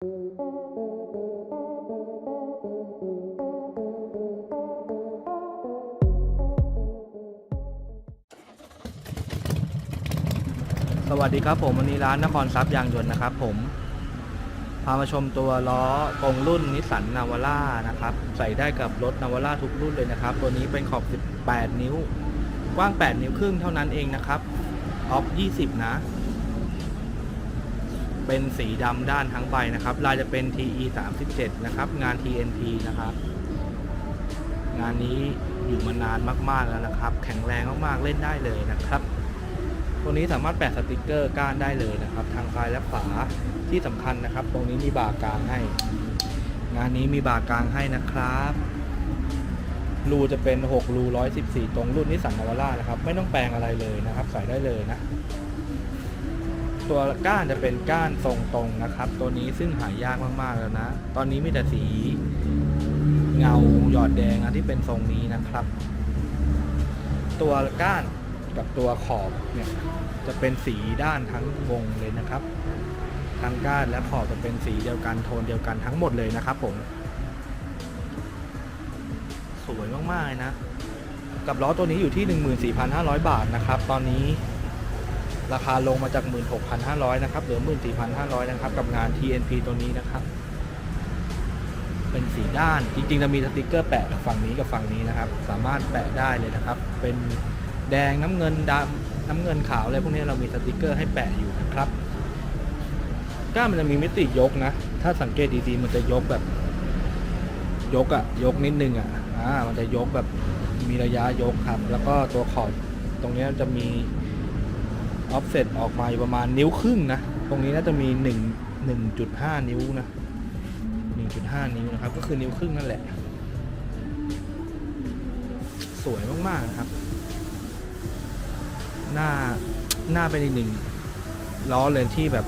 สวัสดีครับผมวันนี้ร้านนครทรัพย์ยางยนต์นะครับผม พามาชมตัวล้อตรงรุ่นนิสสันนาวาร่านะครับ ใส่ได้กับรถนาวาร่าทุกรุ่นเลยนะครับ ตัวนี้เป็นขอบ 18 นิ้ว กว้าง 8 นิ้วครึ่งเท่านั้นเองนะครับออฟ 20 นะ เป็นสีดำด้านทั้งใบนะครับ ลายจะเป็น TE 37นะครับ งาน TNT นะครับ งานนี้อยู่มานานมากๆแล้วนะครับ แข็งแรงมากๆเล่นได้เลยนะครับตัวนี้สามารถแปะสติกเกอร์ก้านได้เลยนะครับ ทางซ้ายและขวาที่สำคัญนะครับ ตรงนี้มีบาร์กลางให้ งานนี้มีบาร์กลางให้นะครับรูจะเป็น 6 รู 114 ตรงรุ่นนิสสันนาวาร่านะครับ ไม่ต้องแปลงอะไรเลยนะครับ ใส่ได้เลยนะ ตัวก้านจะเป็นก้านทรงตรงนะครับ ตัวนี้ซึ่งหายากมากๆแล้วนะ ตอนนี้มีแต่สีเงาหยอดแดงนะที่เป็นทรงนี้นะครับ ตัวก้านกับตัวขอบเนี่ยจะเป็นสีด้านทั้งวงเลยนะครับทั้งก้านและขอบจะเป็นสีเดียวกันโทนเดียวกันทั้งหมดเลยนะครับ ผม สวยมากๆเลยนะ กับล้อตัวนี้อยู่ที่ 14,500 บาทนะครับ ตอนนี้ ราคาลงมาจาก 16,500 นะครับเหลือ 14,500 นะครับ กับงาน TNP ตัวนี้นะครับ เป็นสีด้านจริงๆจะมีสติกเกอร์แปะฝั่งนี้กับฝั่งนี้นะครับ สามารถแปะได้เลยนะครับ เป็นแดงน้ำเงินดำน้ำเงินขาวอะไรพวกนี้เรามีสติกเกอร์ให้แปะอยู่นะครับก้ามันจะมีมิติยกนะ ถ้าสังเกตดีๆ มันจะยกแบบ ยกอะยกนิดนึงอะอ่า มันจะยกแบบมีระยะยกครับ แล้วก็ตัวขอบตรงนี้จะมี ออฟเซตออกมาอยู่ประมาณนิ้วครึ่งนะ ตรงนี้น่าจะมี 1 1.5 นิ้วนะ 1.5 นิ้วนะครับ ก็คือนิ้วครึ่งนั่นแหละ สวยมากๆนะครับ หน้าหน้าเป็นอีกหนึ่งล้อเลยที่แบบ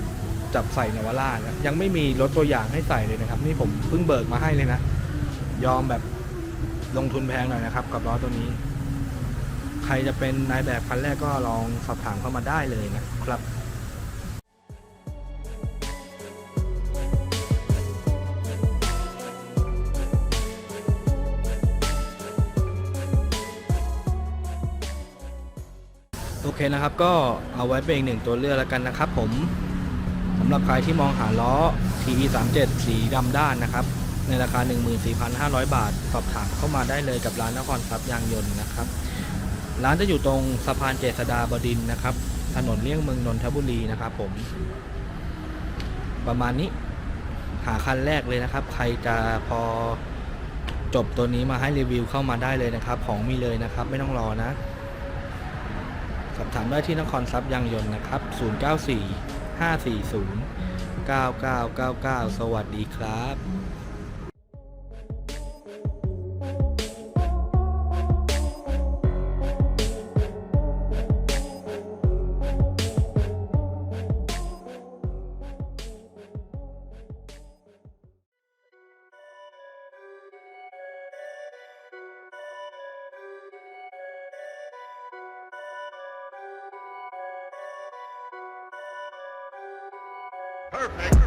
จับใส่นวาร่านะยังไม่มีรถตัวอย่างให้ใส่เลยนะครับ นี่ผมเพิ่งเบิกมาให้เลยนะ ยอมแบบลงทุนแพงหน่อยนะครับ กับล้อตัวนี้ ใครจะเป็นนายแบบคันแรกก็ลองสอบถามเข้ามาได้เลยนะครับโอเคนะครับก็เอาไว้เป็นอีกหนึ่งตัวเลือกแล้วกันนะครับผมสำหรับใครที่มองหาล้อ TE 3 7สีดำด้านนะครับ ในราคา 14,500 บาท สอบถามเข้ามาได้เลยกับร้านนครทรัพย์ยางยนต์นะครับ ร้านจะอยู่ตรงสะพานเจษฎาบดินนะครับ ถนนเลี่ยงเมืองนนทบุรีนะครับผม ประมาณนี้หาคันแรกเลยนะครับ ใครจะพอจบตัวนี้มาให้รีวิวเข้ามาได้เลยนะครับ ของมีเลยนะครับ ไม่ต้องรอนะ สอบถามได้ที่นครทรัพย์ยางยนต์นะครับ 094 540 9999 สวัสดีครับ ever.